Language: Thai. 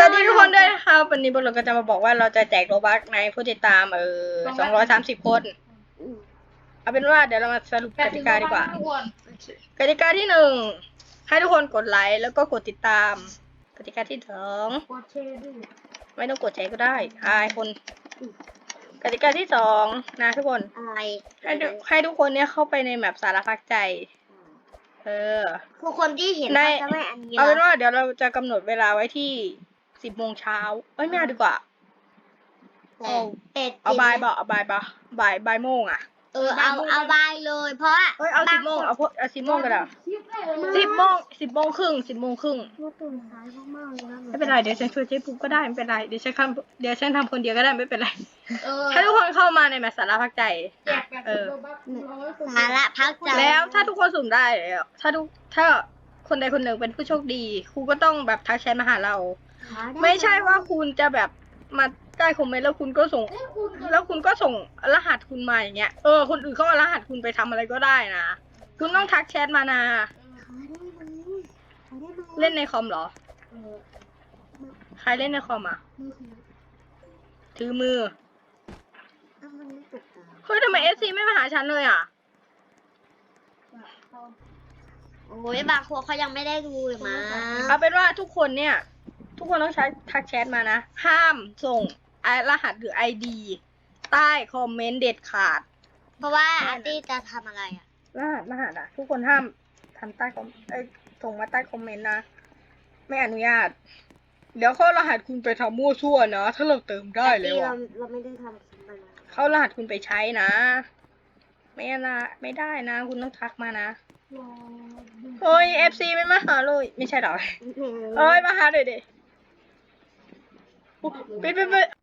สวัสดีทุกคนด้วยนะครับวันนี้พวกเราก็จะมาบอกว่าเราจะแจกโรบัคในผู้ติดตามเออสองร้อยสามสิบคน เอาเป็นว่าเดี๋ยวเรามาสรุปกติกาดีกว่า กติกาที่หนึ่งให้ทุกคนกดไลค์แล้วก็กดติดตาม กติกาที่สองกดแชร์ด้วยไม่ต้องกดแชร์ก็ได้อายคน กติกาที่สองนะทุกคนอะไรให้ทุกให้ทุกคนเนี่ยเข้าไปในแมปสารพักใจเออคือคนที่เห็นในเขาจะไม่อันนี้เอาเป็นหรว่าเดี๋ยวเราจะกำหนดเวลาไว้ที่ สิบโมงเช้าเอ้ยไม่เอาดีกว่า แต่เป็ดเอาบ่ายบอกเอาบ่ายบอกบ่ายบ่ายโมงอะ เออเอาเอาบายเลย เพราะว่าเอ้ยเอาสิบโมงเอาพวกเอาสิบโมงก็ได้สิบโมงสิบโมงครึ่งสิบโมงครึ่งว่าตื่นสายมากๆเลยนะไม่เป็นไรเดี๋ยวฉันช่วยเจ๊ปุ๊กก็ได้ไม่เป็นไรเดี๋ยวฉันทำเดี๋ยวฉันทำคนเดียวก็ได้ไม่เป็นไรเออให้ทุกคนเข้ามาในแมตช์สาระพักใจเออสาระพักใจแล้วถ้าทุกคนสุ่มได้แล้วถ้าทุกถ้าคนใดคนหนึ่งเป็นผู้โชคดีครูก็ต้องแบบทักแชทมาหาเรา ไม่ใช่ว่าคุณจะแบบมาใต้คอมเมนต์แล้วคุณก็ส่ง แล้วคุณก็ส่งรหัสคุณมาอย่างเงี้ยเออคนอื่นเขาเอารหัสคุณไปทำอะไรก็ได้นะ คุณต้องทักแชทมานะเล่นในคอมเหรอ ใครเล่นในคอมอะ ถือมือเฮ้ยทำไมเอซีไม่มาหาฉันเลยอะ โอ้ยบางคนเขายังไม่ได้ดูเลยมาเอาเป็นว่าทุกคนเนี่ย ทุกคนต้องใช้ทักแชทมานะ ห้ามส่งไอรหัสหรือไอดีใต้คอมเมนต์เด็ดขาด เพราะว่าอาร์ตี้จะทำอะไรอะ รหัสรหัสอะ ทุกคนห้ามทำใต้คอมเอ้ยส่งมาใต้คอมเมนต์นะ ไม่อนุญาต เดี๋ยวเขารหัสคุณไปทำมั่วซั่วนะ ถ้าเราเติมได้เลยเราว่ะเราไม่ได้ทำคลิปมานะเขารหัสคุณไปใช้นะ ไม่นะไม่ได้นะ คุณต้องทักมานะเฮ้ยเอฟซีไม่มาหาเลย ไม่ใช่หรอเอ้ยมาหาเลยดิ อุ๊ยปิดปิดปิด